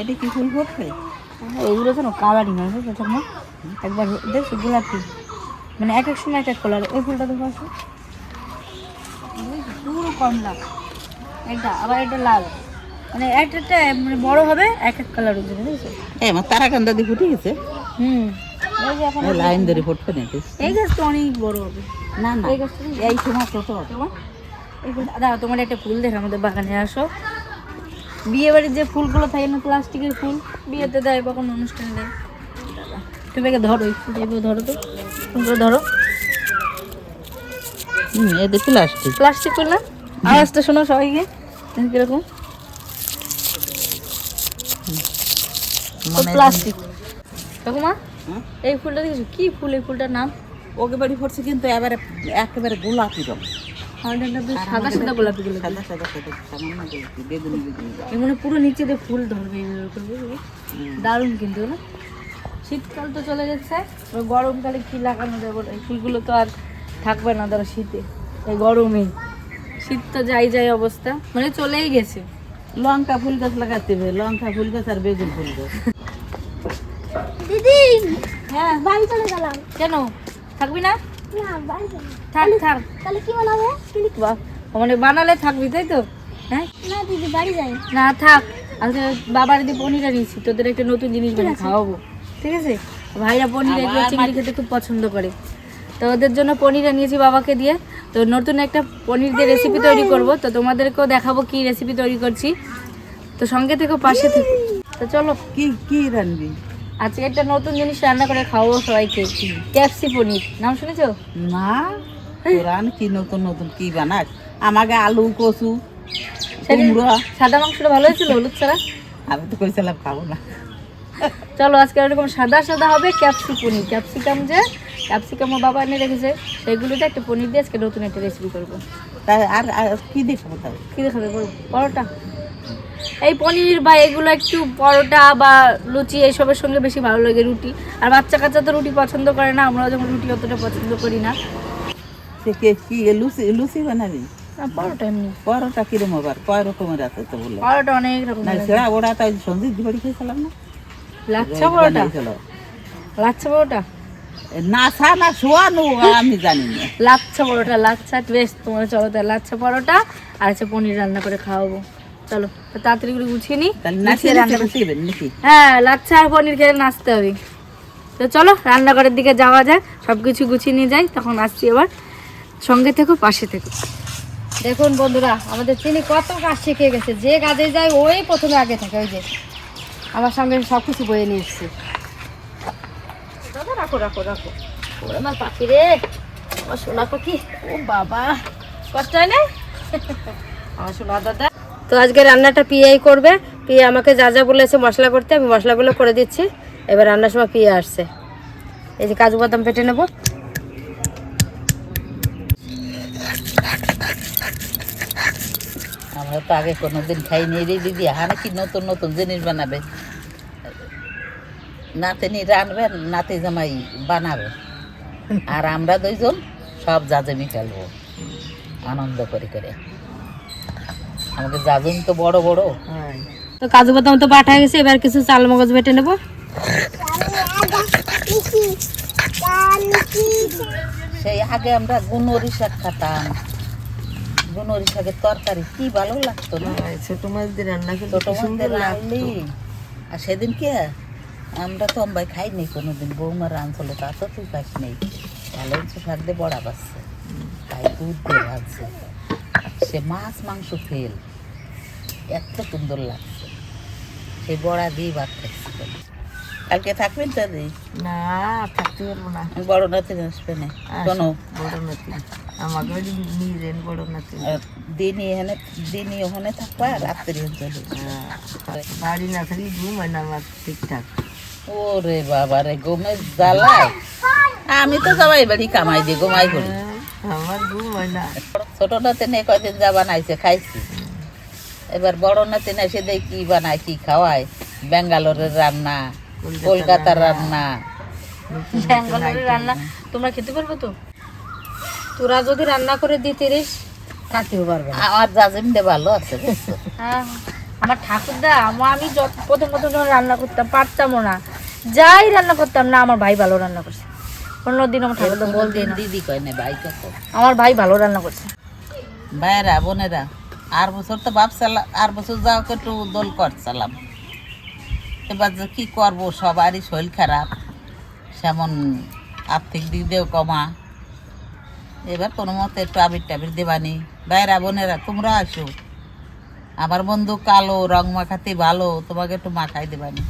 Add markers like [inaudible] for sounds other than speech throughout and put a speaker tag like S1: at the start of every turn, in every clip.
S1: এটা কি ফুল ফুটবে?
S2: এইগুলো তো কালারিং হয় বুঝছ না একবার দেখছ গোলাপি? মানে এক এক সময় এক এক কালার ওই ফুলটা দেখো আসো। পুরো কমলা। এটা আবার এটা লাল। মানে একটা একটা মানে বড় হবে এক এক কালার উঠবে বুঝছ
S1: এ আমার তারাকান্দা দিয়ে ফুটে গেছে।
S2: হুম।
S1: লাইন ধরে ফুটবে না।
S2: এই গাছটা অনেক বড় হবে।
S1: না না।
S2: এই গাছটা
S1: এই সময় ছোট
S2: তোমার এই দাদা তোমার একটা ফুল দেখে আমাদের বাগানে আসো। বিয়ে বাড়ির যে ফুলগুলো থাকে না প্লাস্টিকের ফুল বিয়েতে দেয় বা কোনো অনুষ্ঠানে দেয়। তুমি একে ধরো এভাবে ধরো তো ফুলগুলো ধরো।
S1: এদের প্লাস্টিক।
S2: প্লাস্টিক ফুল না? আওয়াজটা শোনো সবাইকে কীরকম।
S1: মনে
S2: প্লাস্টিক। দেখো মা এই ফুলটা দেখেছ? কি ফুল এই ফুলটার নাম?
S1: ওকে বাড়ি ফুটছে কিন্তু এবারে একেবারে গোলাপি রং
S2: আমাদের একটা বেশ সাদা সাদা গোলাপি গুলো
S1: সাদা সাদা সাদা সামান্য গোলাপি বেগুনি বেগুনি।
S2: এগুলো পুরো নিচে দিয়ে ফুল ধরবে। দারুণ কিন্তু না? শীতকাল তো চলে যাচ্ছে গরমকালে কি লাগানো যাবে? এই ফুলগুলো তো আর থাকবে না ধরো শীতে এই গরমে। শীত তো যাই যাই অবস্থা মানে চলেই গেছে।
S1: লঙ্কা ফুল গাছ লাগাতে হবে লঙ্কা ফুল গাছ আর বেগুন ফুল গাছ।
S3: দিদি!
S2: হ্যাঁ?
S3: বাড়ি চলে গেলাম।
S2: কেন? থাকবি না? থাক থাক।
S3: তাহলে কি বানাবে?
S2: বাহ, মানে বানালে থাকবি তাই তো? হ্যাঁ?
S3: না দিদি বাড়ি যাই।
S2: না থাক। আজকে বাবার দিয়ে পনির আনিয়েছি তোদের একটা নতুন জিনিস বানিয়ে খাওয়াবো। ঠিক আছে? ভাইরা পনির এগুলো চিংড়ি খেতে খুব পছন্দ করে। তো ওদের জন্য পনির আনিয়েছি বাবাকে দিয়ে। তো নতুন একটা পনির দিয়ে রেসিপি তৈরি করব। তো তোমাদেরকেও দেখাবো কি রেসিপি তৈরি করছি। তো সঙ্গে থেকে পাশে থেকে। তো চলো।
S1: কি কি রানবি
S2: আজকে একটা নতুন জিনিস রান্না করে খাওয়াবো সবাইকে। ক্যাপসি পনির। নাম শুনেছো?
S1: না কোরআন কি নতুন নতুন কি বানাস আমাকে আলু কচু কুমড়া।
S2: সাদা মাংসটা ভালো হয়েছিল হলুদ ছাড়া?
S1: আমি তো কইছিলাম খাব না।
S2: চলো আজকে এরকম সাদা সাদা হবে ক্যাপসি পনির। ক্যাপসিকাম যে ক্যাপসিকাম ও বাবা এনে রেখেছে সেগুলোতে একটা পনির দিয়ে আজকে নতুন একটা রেসিপি করব।
S1: আর আর কি দেখব তাহলে?
S2: কী দেখাবে বলো? পরোটা। এই পনির বা এগুলো একটু পরোটা বা লুচি এইসবের সঙ্গে বেশি ভালো লাগে রুটি। আর বাচ্চা কাচ্চা তো রুটি পছন্দ করে না আমরাও যেমন রুটি অতটা পছন্দ করি না।
S1: কি লুচি লুচি বানাবি?
S2: পরোটা এমনি।
S1: পরোটা কিরম আবার? কয় রকমের আছে তো
S2: পরোটা অনেক রকম
S1: না ওরা তাই সঞ্জিত বাড়ি খেয়েছিলাম না।
S2: লাচ্ছা পরোটা। লাচ্ছা পরোটা?
S1: না সা না শোয়ানো আমি জানি না।
S2: লাচ্ছা পরোটা লাচ্ছা বেশ তোমার চলো তাই লাচ্ছা পরোটা আর হচ্ছে পনির রান্না করে খাওয়াবো। চলো তাড়াতাড়ি করে গুছিয়ে
S1: নাকি?
S2: হ্যাঁ লাচ্ছা আর পনির খেয়ে নাচতে হবে। তো চলো রান্নাঘরের দিকে যাওয়া যায় সব কিছু গুছিয়ে নিয়ে যাই তখন আসছি এবার। সঙ্গে থেকো পাশে থেকো। দেখুন বন্ধুরা আমাদের চিনি কত কাজ শিখে গেছে। যে কাজে যায় ওই প্রথমে আগে থাকে ওই যে। আমার সঙ্গে সব কিছু বয়ে নিয়ে এসছে। রাখো রাখো রাখো। ওরে আমার পাখি রে। আমার সোনা পাখি। ও বাবা। কষ্ট হয় না? আমার সোনা দাদা। তো আজকে রান্নাটা পিয়াই করবে। পিয়া আমাকে যা যা বলেছে মশলা করতে, আমি মশলাগুলো করে দিচ্ছি। এবার রান্নার সময় পিয়া আসছে। এই যে কাজু বাদাম পেটে নেব।
S1: আমরা তো আগে কোনো কোনোদিন খাইনি রে দিদি। হানে কি নতুন নতুন জিনিস বানাবে। নাতিনি রানবে নাতি জামাই বানাবে। আর আমরা দুইজন সব জাজেমি ফেলব। আনন্দ করে করে। আমাকে জাজুম তো বড় বড়। হ্যাঁ।
S2: তো কাজু বাদাম তো বাটা হয়ে গেছে এবার কিছু চাল মগজ বেটে নেব।
S1: সেই আগে আমরা গুনরি শাক খেতাম। গুনরি শাকের তরকারি কি ভালো লাগতো না।
S2: ছোট মাছ দিয়ে রান্না
S1: ছোট মাছের রানলি আর সেদিন কি? আমরা তো অম্বাই খাইনি কোনোদিন। বৌমার রাঁধছিল তা তো তুই খাস নেই ভালো শাক দিয়ে বড়া পাচ্ছে তাই দুধ দিয়ে ভাজছে। সে মাছ মাংস ফেল। এত সুন্দর লাগছে। সেই বড়া দিয়ে ভাত খাচ্ছি। কালকে থাকবেন তো দি
S2: না থাকতে পারব না।
S1: বড় নাতি আসবে না। শোনো।
S2: বড় নাতি। আমাকে নিজের বড় নাতি।
S1: আর দিনই এখানে দিনই ওখানে থাকবা রাত্রি চলে
S2: বাড়ি না থাকলে ঘুম হয় না আমার ঠিকঠাক।
S1: ওরে বাবা রে ঘুমের জ্বালায় আমি তো সবাই বাড়ি কামাই দিয়ে ঘুমাই করি।
S2: আমার ঘুম হয় না।
S1: ছোট নাতে নে কয়দিন যা বানাইছে খাইছি। এবার বড় নাতে না সে দেখি কি বানায় কি খাওয়ায়? ব্যাঙ্গালোরের রান্না কলকাতার রান্না।
S2: ব্যাঙ্গালোরের রান্না। তোমরা খেতে পারবে তো? তোরা যদি রান্না করে দিতে রিস খাতেও পারবে
S1: আমার জাজিম দে ভালো আছে
S2: হ্যাঁ আমার ঠাকুরদা আমা- আমি যত প্রথম প্রথম যখন রান্না করতাম পারতামও না। যাই রান্না করতাম না আমার ভাই ভালো রান্না করছে। কোনো দিন আমার ঠাকুরদা বলতে না।
S1: দিদি কয় না ভাই কত?
S2: আমার ভাই ভালো রান্না করছে।
S1: ভাইয়েরা বোনেরা আর বছর তো ভাবছিলাম আর বছর যাও একটু দোল করছিলাম এবার যে কি করব সবারই শরীর খারাপ। সেমন আর্থিক দিক দিয়েও কমা। এবার কোনো মতে একটু আবির টাবির দেবানি। ভাইয়েরা বোনেরা তোমরা আসো। আমার বন্ধু কালো রং মাখাতে ভালো তোমাকে একটু মাখাই দেবানি।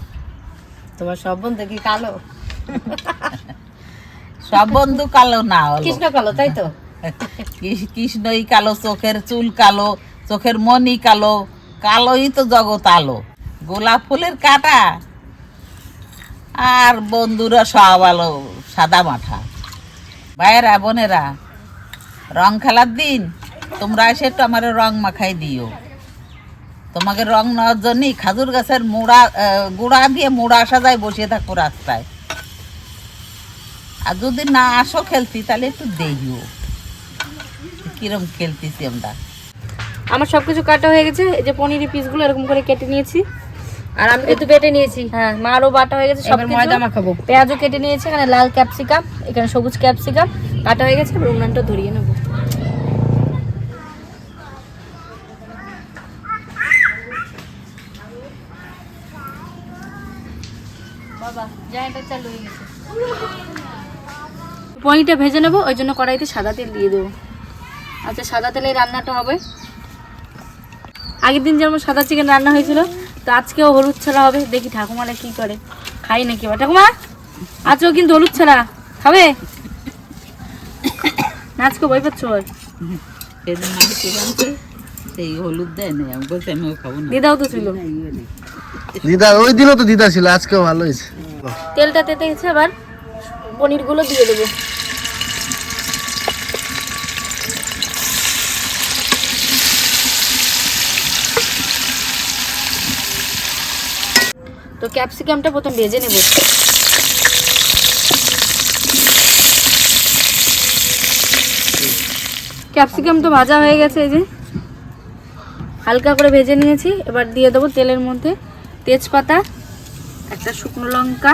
S2: তোমার সব বন্ধু কি কালো?
S1: সব বন্ধু কালো না
S2: কৃষ্ণ কালো তাই তো?
S1: কৃষ- কৃষ্ণই কালো চোখের চুল কালো চোখের মনি কালো, কালোই তো জগৎ আলো। গোলাপ ফুলের কাটা। আর বন্ধুরা সব আলো, সাদা মাঠা। ভাইয়েরা, বোনেরা, রং খেলার দিন, তোমরা এসে একটু আমার রং মাখাই দিও। তোমাকে রং নেওয়ার জন্যই খাজুর গাছের মোড়া গুঁড়া দিয়ে মোড়া সাজায় বসিয়ে থাকো রাস্তায়। আর যদি না আসো খেলতি, তাহলে একটু দেখিও। কিরম খেলতেছি আমরা।
S2: আমার সব কিছু কাটা হয়ে গেছে। এই যে পনিরের পিসগুলো এরকম করে কেটে নিয়েছি। আর আমি একটু বেটে নিয়েছি। হ্যাঁ মারও বাটা হয়ে গেছে সব ময়দা মাখাবো। পেঁয়াজও কেটে নিয়েছি এখানে লাল ক্যাপসিকাম এখানে সবুজ ক্যাপসিকাম। কাটা হয়ে গেছে এবার উনানটা ধরিয়ে নেব। পনিরটা ভেজে নেব ওই জন্য কড়াইতে সাদা তেল দিয়ে দেবো। আচ্ছা সাদা তেলে রান্নাটা হবে। আগের দিন যেমন সাদা চিকেন রান্না হয়েছিল তো আজকেও হলুদ ছাড়া হবে। দেখি ঠাকুমারা কি করে। খাই নাকি বা ঠাকুমা আজকেও কিন্তু হলুদ ছাড়া। খাবে? [coughs] নাচকে বই পাচ্ছ?
S1: সেই হলুদ দেয় না আমি বলছি আমি খাব না।
S2: দিদাও তো ছিল।
S4: দিদা ওই দিনও তো দিদা ছিল আজকেও ভালো হয়েছে।
S2: তেলটা তেতে গেছে আবার পনিরগুলো দিয়ে দেবো। তো ক্যাপসিকামটা প্রথম ভেজে নেব ক্যাপসিকাম তো ভাজা হয়ে গেছে এই যে। হালকা করে ভেজে নিয়েছি, এবার দিয়ে দেবো তেলের মধ্যে তেজপাতা, একটা শুকনো লঙ্কা,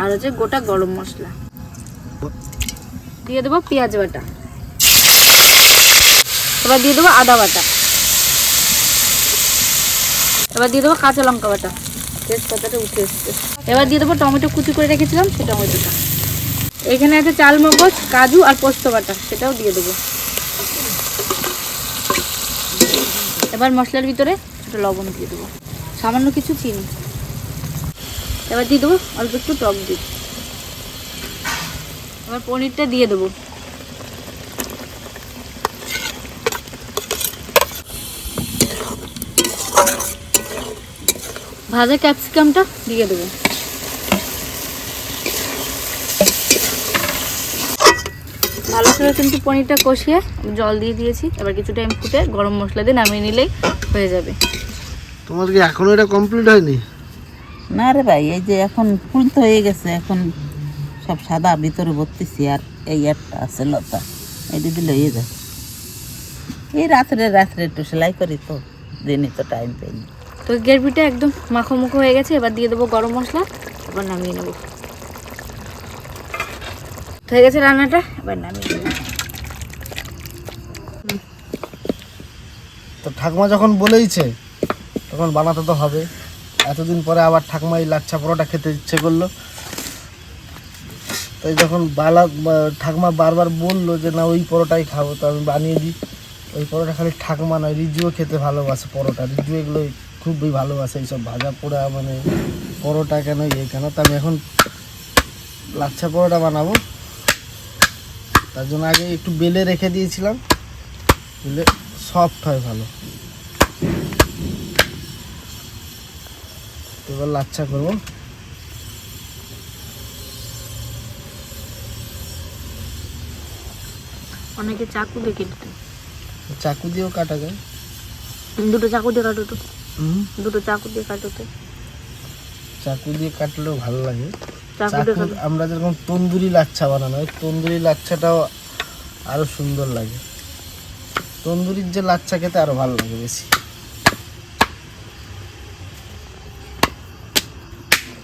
S2: আর হচ্ছে গোটা গরম মশলা। দিয়ে দেবো পেঁয়াজ বাটা। এবার দিয়ে দেবো আদা বাটা। এবার দিয়ে দেবো কাঁচা লঙ্কা বাটা। এবার দিয়ে দেবো টমেটো কুচি করে রেখেছিলাম সেই টমেটোটা। এখানে আছে চাল মগজ, কাজু আর পোস্ত বাটা, সেটাও দিয়ে দেবো। এবার মশলার ভিতরে ছোটো লবণ দিয়ে দেবো। সামান্য কিছু চিনি। এবার দিয়ে দেবো অল্প একটু টক দিই। এবার পনিরটা দিয়ে দেবো। ভাজা ক্যাপসিকামটা দিয়ে দেবো। ভালো করে কিন্তু পনিরটা কষিয়ে জল দিয়ে দিয়েছি। এবার কিছু টাইম ফুটে গরম মশলা দিয়ে নামিয়ে নিলেই হয়ে যাবে।
S4: তোমার কি এখনও এটা কমপ্লিট হয়নি?
S1: না রে ভাই এই যে এখন ফুল তো হয়ে গেছে এখন সব সাদা ভিতরে ভর্তিছি আর এই একটা আছে লতা এটি দিলে হয়ে যায়। এই রাত্রে রাত্রে একটু সেলাই করি তো দিনে তো টাইম পাইনি।
S2: তো গ্রেভিটা একদম মাখো মুখো হয়ে গেছে, এবার দিয়ে দেবো গরম মশলা, এবার নামিয়ে নেব। হয়ে গেছে রান্নাটা, এবার নামিয়ে দেবো
S4: তো ঠাকুমা যখন বলেইছে, তখন বানাতে তো হবে। এতদিন পরে আবার ঠাকুমা এই লাচ্ছা পরোটা খেতে ইচ্ছে করল। তাই যখন বালা ঠাকুমা বারবার বলল যে, না, ওই পরোটাই খাব। তো আমি বানিয়ে দিই। ওই পরোটা খালি ঠাকুমা নয়, রিজুও খেতে ভালোবাসে পরোটা। রিজু এগুলো খুবই ভালোবাসে এইসব ভাজা পোড়া মানে পরোটা কেন ইয়ে কেন। তো আমি এখন লাচ্ছা পরোটা বানাবো। তার জন্য আগে একটু বেলে রেখে দিয়েছিলাম। বেলে সফট হয় ভালো। এবার লাচ্ছা করব।
S2: অনেকে চাকু দিয়ে কেটে
S4: চাকু দিয়েও কাটা যায়।
S2: দুটো চাকু দিয়ে কাটো তো। দুটো চাকু দিয়ে কাটো
S4: চাকু দিয়ে কাটলেও ভালো লাগে।
S2: চাকু
S4: আমরা যেরকম তন্দুরি লাচ্ছা বানানো হয় তন্দুরি লাচ্ছাটাও আরও সুন্দর লাগে। তন্দুরির যে লাচ্ছা খেতে আরও ভালো লাগে বেশি।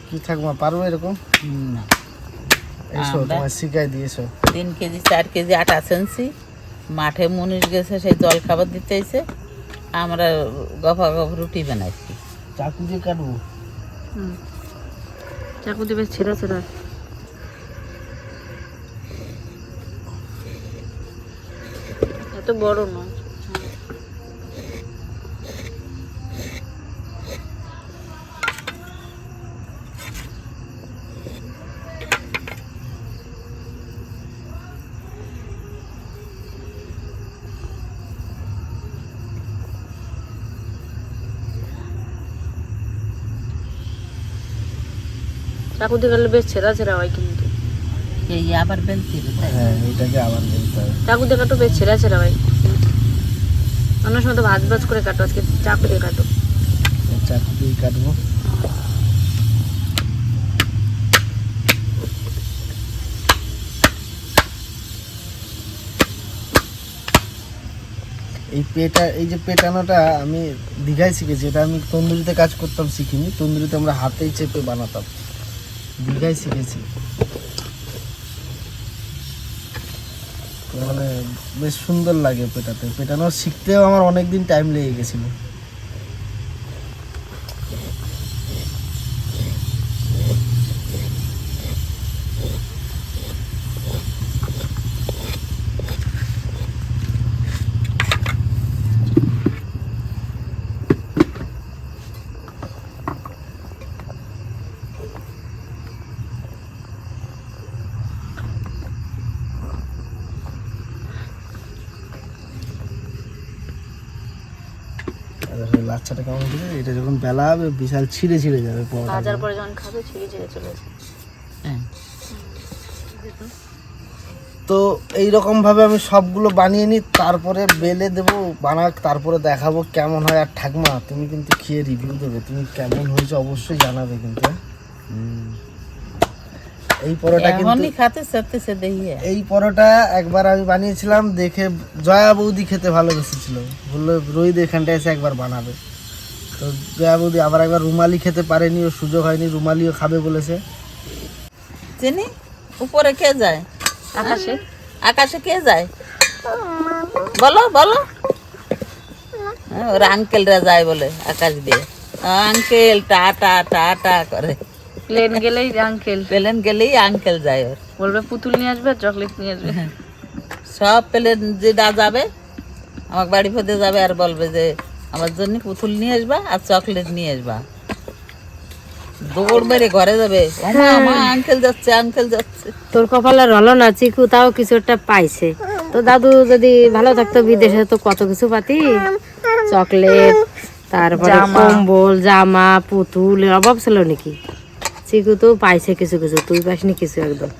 S4: কি ঠাকুমা পারব এরকম?
S1: না।
S4: এসো তোমার শিখাই দিয়েছ
S1: তিন কেজি চার কেজি আটা সেন্সি মাঠে মনির গেছে সেই জল খাবার দিতে চাইছে আমরা গফা গফ রুটি বানাইছি।
S4: চাকু দিয়ে কাটবো?
S2: হুম। চাকু দেবে ছেঁড়া ছেঁড়া। এত বড় নয়। চাকু দিয়ে গেলে বেশ ছেঁড়া ছেঁড়া হয় কিন্তু।
S1: এই আবার বেলতি
S4: হ্যাঁ এটাকে আবার বলতে হবে
S2: চাকু দিয়ে কাটো বেশ ছেঁড়া ছেঁড়া হয়। অন্য সময় তো ভাজ ভাজ করে কাটো আজকে চাকু দিয়ে কাটো।
S4: চাকু দিয়ে কাটবো। এই পেটা এই যে পেটানোটা আমি দীঘায় শিখেছি এটা আমি তন্দুরিতে কাজ করতাম শিখিনি। তন্দুরিতে আমরা হাতেই চেপে বানাতাম। দীঘায় শিখেছি। মানে বেশ সুন্দর লাগে পেটাতে। পেটানো শিখতেও আমার অনেক দিন টাইম লেগে গেছিল। লাচ্ছাটা কেমন হয়েছে এটা যখন বেলা হবে বিশাল ছিঁড়ে ছিঁড়ে যাবে
S2: ভাজার পরে যখন খাবে ছিঁড়ে ছিঁড়ে চলে আসবে।
S1: হ্যাঁ।
S4: তো এই রকম আমি সবগুলো বানিয়ে নিই তারপরে বেলে দেবো বানা তারপরে দেখাবো কেমন হয়। আর ঠাকমা তুমি কিন্তু খেয়ে রিভিউ দেবে। তুমি কেমন হয়েছে অবশ্যই জানাবে কিন্তু হ্যাঁ? এই পরোটা কিন্তু
S1: খাতে সাথে সে
S4: এই পরোটা একবার আমি বানিয়েছিলাম দেখে জয়া বৌদি খেতে ভালোবেসেছিল। বলল রোহিত এখানটায় এসে একবার বানাবে। তো জয়া বৌদি আবার একবার রুমালি খেতে পারেনি ও সুযোগ হয়নি রুমালিও খাবে বলেছে।
S1: চিনি উপরে কে যায়?
S2: আকাশে?
S1: আকাশে কে যায়? বলো বলো। হ্যাঁ, ওর আঙ্কেলরা যায় বলে আকাশ দিয়ে। আঙ্কেল টাটা টাটা করে।
S2: প্লেন গেলেই আঙ্কেল
S1: প্লেন গেলেই আঙ্কেল যায় ওর।
S2: বলবে পুতুল নিয়ে আসবে চকলেট নিয়ে আসবে।
S1: সব প্লেন যেটা যাবে আমার বাড়ি ফেতে যাবে আর বলবে যে আমার জন্য পুতুল নিয়ে আসবা আর চকলেট নিয়ে আসবা। দৌড় মেরে ঘরে যাবে। আমার আঙ্কেল যাচ্ছে আঙ্কেল যাচ্ছে।
S5: তোর কপালে রলো না চিকু তাও কিছু একটা পাইছে। তো দাদু যদি ভালো থাকতো বিদেশে তো কত কিছু পাতি? চকলেট তারপরে কম্বল জামা পুতুল অভাব ছিল নাকি? চিকু তো পাইছে কিছু কিছু তুই পাসনি কিছু একদম।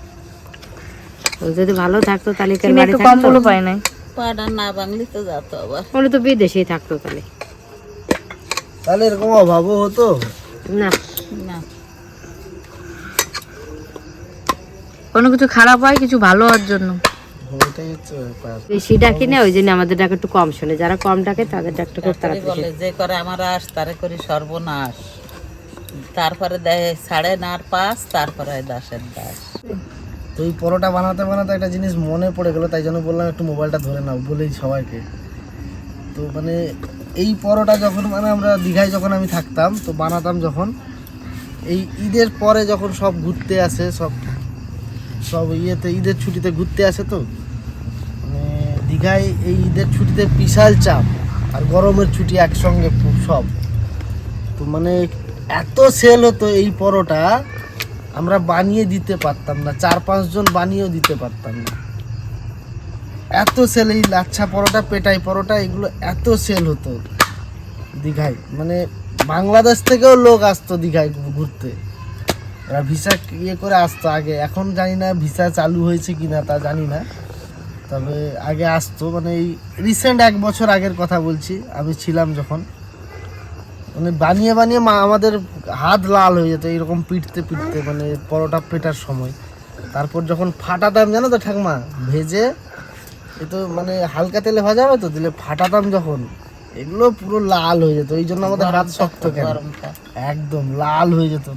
S5: যদি ভালো থাকতো তাহলে বাড়ি থাকতো?
S2: পায় নাই।
S1: পাড়া না বাংলি তো যাতো আবার।
S5: ওরা তো বিদেশেই থাকতো তাহলে।
S4: তাহলে এরকম অভাবও হতো?
S5: না।
S1: না।
S2: কোনো কিছু খারাপ হয় কিছু ভালো হওয়ার জন্য?
S5: বেশি ডাকি না ওই জন্য আমাদের ডাকে একটু কম শোনে। যারা কম ডাকে তাদের ডাকটা
S1: তারপরে বলে যে করে আমার আস তারে করি সর্বনাশ। তারপরে দেয় সাড়ে নার পাঁচ, তারপরে দাসের দাস
S4: তো এই পরোটা বানাতে বানাতে একটা জিনিস মনে পড়ে গেলো, তাই জন্য বললাম একটু মোবাইলটা ধরে নাও, বলেই সবাইকে। তো মানে এই পরোটা যখন মানে আমরা দীঘায় যখন আমি থাকতাম, তো বানাতাম যখন, এই ঈদের পরে যখন সব ঘুরতে আসে, সব সব ইয়েতে, ঈদের ছুটিতে ঘুরতে আসে তো মানে দীঘায় এই ঈদের ছুটিতে বিশাল চাপ, আর গরমের ছুটি একসঙ্গে সব। তো মানে এত সেল হতো এই পরোটা, আমরা বানিয়ে দিতে পারতাম না, চার পাঁচজন বানিয়েও দিতে পারতাম না। এত সেল এই লাচ্ছা পরোটা, পেটাই পরোটা, এগুলো এত সেল হতো দীঘায়। মানে বাংলাদেশ থেকেও লোক আসতো দীঘায় ঘুরতে। ওরা ভিসা ইয়ে করে আসতো আগে। এখন জানি না ভিসা চালু হয়েছে কি না তা জানি না। তবে আগে আসতো। মানে এই রিসেন্ট এক বছর আগের কথা বলছি। আমি ছিলাম যখন। মানে বানিয়ে বানিয়ে মা আমাদের হাত লাল হয়ে যেত এইরকম পিটতে পিটতে মানে পরোটা পেটার সময়। তারপর যখন ফাটাতাম জানো তো ঠাকমা? ভেজে এ তো মানে হালকা তেলে ভাজা হবে তো দিলে ফাটাতাম যখন এগুলো পুরো লাল হয়ে যেত। এই জন্য আমাদের হাত শক্ত কেন? একদম লাল হয়ে যেত।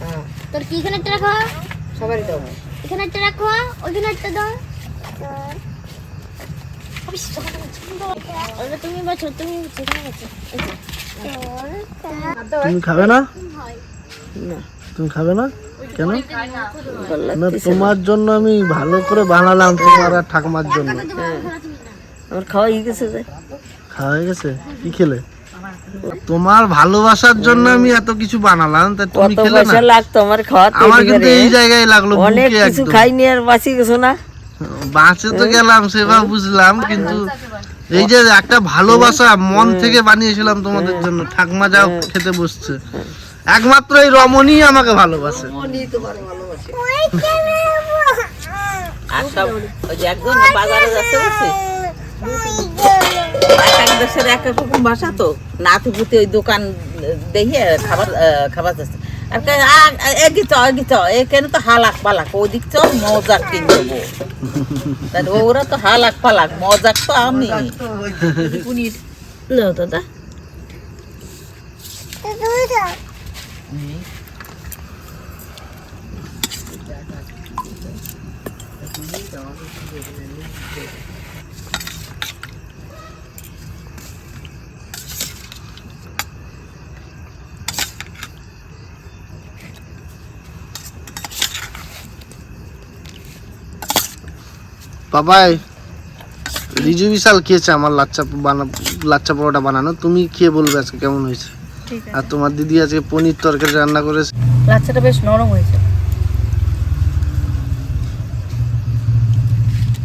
S5: হ্যাঁ।
S3: তোর কি এখানে একটা রাখো?
S5: সবারই দাও
S3: এখানে একটা রাখো ওইখানে একটা দাও। তুমি বছো তুমি সেখানে বছো এই যে।
S4: তুমি খাবে না?
S5: না
S4: তুমি খাবে না? কেন? না তোমার জন্য আমি ভালো করে বানালাম তোমার আর ঠাকুমার জন্য।
S5: আমার খাওয়া হয়ে গেছে
S4: খাওয়া হয়ে গেছে? কি খেলে? তোমার ভালোবাসার জন্য আমি এত কিছু বানালাম তা তুমি খেলে না?
S5: লাগতো আমার খাওয়াতে
S4: আমার কিন্তু এই জায়গায় লাগল
S5: অনেক কিছু খাইনি আর বাঁচি গেছো না?
S4: বাঁচে তো গেলাম সেবা বুঝলাম কিন্তু এই যে একটা ভালোবাসা মন থেকে বানিয়েছিলাম তোমাদের জন্য। ঠাকমা যাও খেতে বসছে। একমাত্র এই রমণী আমাকে ভালোবাসে।
S1: আর সব ওই যে একজন বাজারে যাচ্ছে বুঝছিস এক এক দেশের এক এক রকম ভাষা তো। নাতি পুতি ওই দোকান দেখে খাবার খাবার যাচ্ছে আর এগি চ এগি চ। এখানে তো হালাক পালাক ওদিক চ মজাক কিনবো। তাহলে ওরা তো হালাক পালাক মজাক তো আমি।
S5: দাদা।
S4: বাবাই রিজু বিশাল খেয়েছে আমার লাচ্চা বানা লাচ্চা পরোটা বানানো। তুমি খেয়ে বলবে আজকে কেমন হয়েছে? আর তোমার দিদি আজকে পনির তরকারি রান্না করেছে।
S2: লাচ্চাটা বেশ নরম হয়েছে।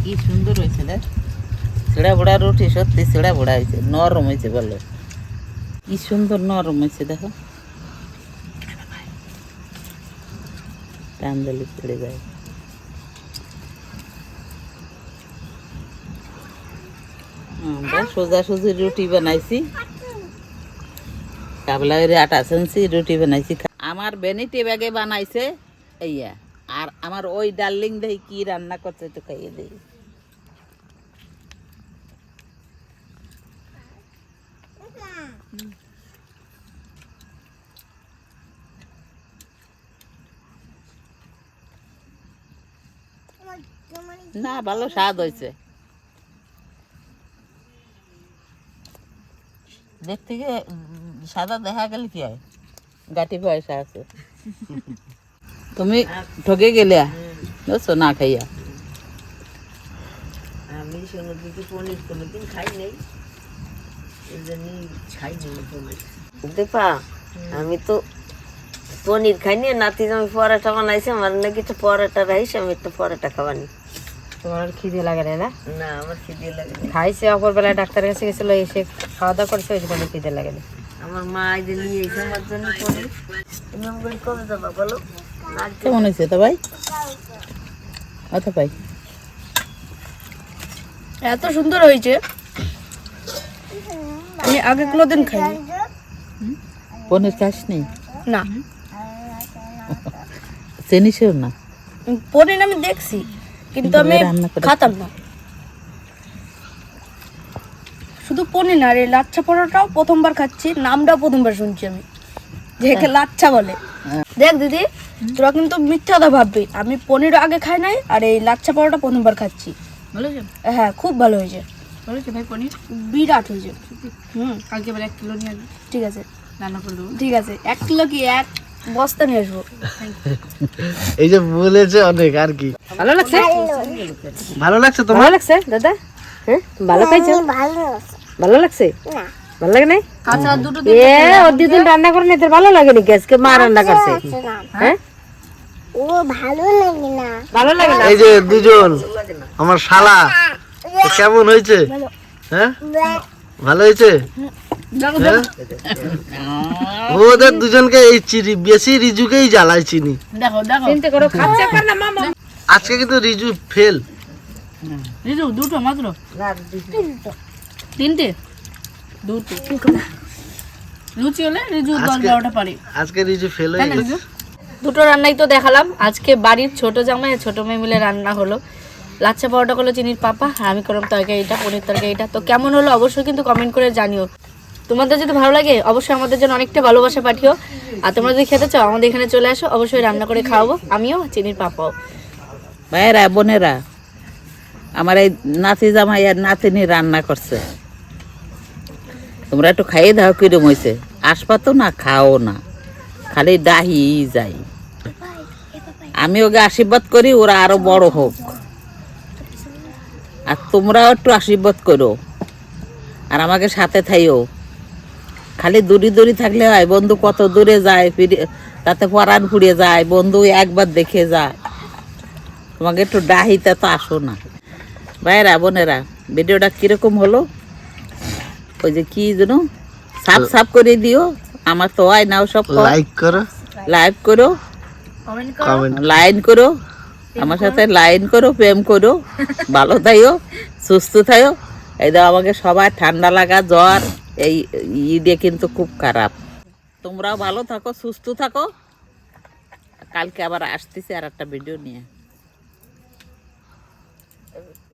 S1: কি সুন্দর হয়েছে দেখ। সিড়া বুড়া রুটি সত্যি সিড়া বুড়া হয়েছে নরম হয়েছে বলো। কি সুন্দর নরম হয়েছে দেখো। যায়। সোজা সুজি রুটি বানাইছি। কাবলা আটা সেনছি রুটি বানাইছি। আমার বেনিটি ব্যাগে বানাইছে, এইয়া। আর আমার ওই ডার্লিং দেখি কি রান্না করছে একটু খাইয়ে দিই। না, ভালো স্বাদ হয়েছে দেখতে গিয়ে সাদা দেখা গেলে কি হয়? গাটি পয়সা আছে। [laughs] তুমি ঠকে গেলে বুঝছ? না খাইয়া।
S5: আমি দিদি পনির কোনোদিন খাই নাই। এই জন্যই খাই নাই পনির দেপা আমি তো পনির খাইনি নাতি আমি পরোটা বানাইছি আমার নাকি একটা পরোটা রাইছে আমি একটা পরোটা খাবানি।
S2: তোমার খিদে লাগে না না?
S5: না আমার খিদে লাগে না।
S2: খাইছে অপরবেলায় ডাক্তারের কাছে গেছিল এসে খাওয়া দাওয়া করছে ওই জন্য খিদে লাগে না।
S5: আমার মা এই যে নিয়ে এসে আমার জন্য পনির তুমি আমাকে কবে দেবা বলো?
S1: কেমন হয়েছে তো ভাই? অত ভাই।
S2: এত সুন্দর হয়েছে। আমি আগে কোনোদিন খাইনি।
S1: পনির খাস নেই
S2: না
S1: চিনিসও না?
S2: পনির আমি দেখছি। কিন্তু আমি খাতাম না। শুধু পনির না আর এই লাচ্ছা পরোটাও প্রথমবার খাচ্ছি নামটাও প্রথমবার শুনছি আমি যে একে লাচ্ছা বলে। দেখ দিদি তোরা কিন্তু মিথ্যা কথা ভাববি আমি পনিরও আগে খাই নাই আর এই লাচ্ছা পরোটা প্রথমবার খাচ্ছি। হ্যাঁ খুব ভালো হয়েছে।
S6: বলেছে ভাই পনির?
S2: বিরাট হয়েছে। হুম
S6: কালকে এবার এক কিলো নিয়ে
S2: ঠিক আছে।
S6: রান্না করে দেবো।
S2: ঠিক আছে এক কিলো কি এক? বস্তা নিয়ে আসব।
S4: এই যে বলেছে অনেক আর কি?
S5: ভালো লাগছে?
S4: ভালো লাগছে তোমার?
S5: ভালো লাগছে দাদা? হ্যাঁ ভালো খাইছো ভালো লাগছে। ভালো লাগে নাই?
S6: কাঁচা দুটো
S5: এ ও দিদিন রান্না করে ভালো লাগে নাকি আজকে? মা রান্না করছে। হ্যাঁ?
S3: ও ভালো লাগে না।
S5: ভালো লাগে না?
S4: এই যে দুজন আমার শালা কেমন হয়েছে? হ্যাঁ? ভালো। হয়েছে? হ্যাঁ? ওদের দুজনকে এই চিনি বেশি রিজুকেই জ্বালাই চিনি।
S6: দেখো দেখো।
S5: চিন্তা করো খাচ্ছে পার না মামা
S4: আজকে কিন্তু রিজু ফেল
S6: রিজু দুটো মাত্র? তিনটে। দুটো। লুচি হলে রিজু দশ বারোটা পারে।
S4: আজকে রিজু ফেল হয়ে গেছে।
S2: দুটো রান্নাই তো দেখালাম। আজকে বাড়ির ছোট জামাই আর ছোট মেয়ে মিলে রান্না হলো। লাচ্ছা পরোটা করল চিনির পাপা আর আমি করলাম তরকারিটা পনির তরকারিটা। তো কেমন হলো অবশ্যই কিন্তু কমেন্ট করে জানিও। তোমাদের যদি ভালো লাগে, অবশ্যই আমাদের জন্য অনেকটা ভালোবাসা পাঠিও। আর তোমরা যদি খেতে চাও, আমাদের এখানে চলে আসো, অবশ্যই রান্না করে খাওয়াবো। আমিও চিনির পাপাও।
S1: ভাইয়েরা, বোনেরা, আমার এই নাতি জামাই আর নাতিনি রান্না করছে। তোমরা একটু খাইয়ে দাও, কিরম হয়েছে আসবা তো না, খাও না। খালি ডাহি যাই। আমি ওকে আশীর্বাদ করি, ওরা আরও বড় হোক। আর তোমরাও একটু আশীর্বাদ করো। আর আমাকে সাথে থাইও। খালি দূরে দূরে থাকলে হয় বন্ধু কত দূরে যায় ফিরে তাতে পরাণ ফুরিয়ে যায় বন্ধু একবার দেখে যায়। তোমাকে একটু ডাহিতে তো আসো না। ভাইরা বোনেরা ভিডিওটা কীরকম হলো? ওই যে কি যেন সাপ সাপ করে দিও আমার তো হয় না সব
S4: লাইক করো।
S1: লাইভ করো। লাইন করো। আমার সাথে লাইন করো প্রেম করো। [laughs] ভালো থাইও সুস্থ থাইও। এই দাও আমাকে সবাই ঠান্ডা লাগা জ্বর। এই ঈদে কিন্তু খুব খারাপ। তোমরাও ভালো থাকো, সুস্থ থাকো। কালকে আবার আসতেছি আর একটা ভিডিও নিয়ে।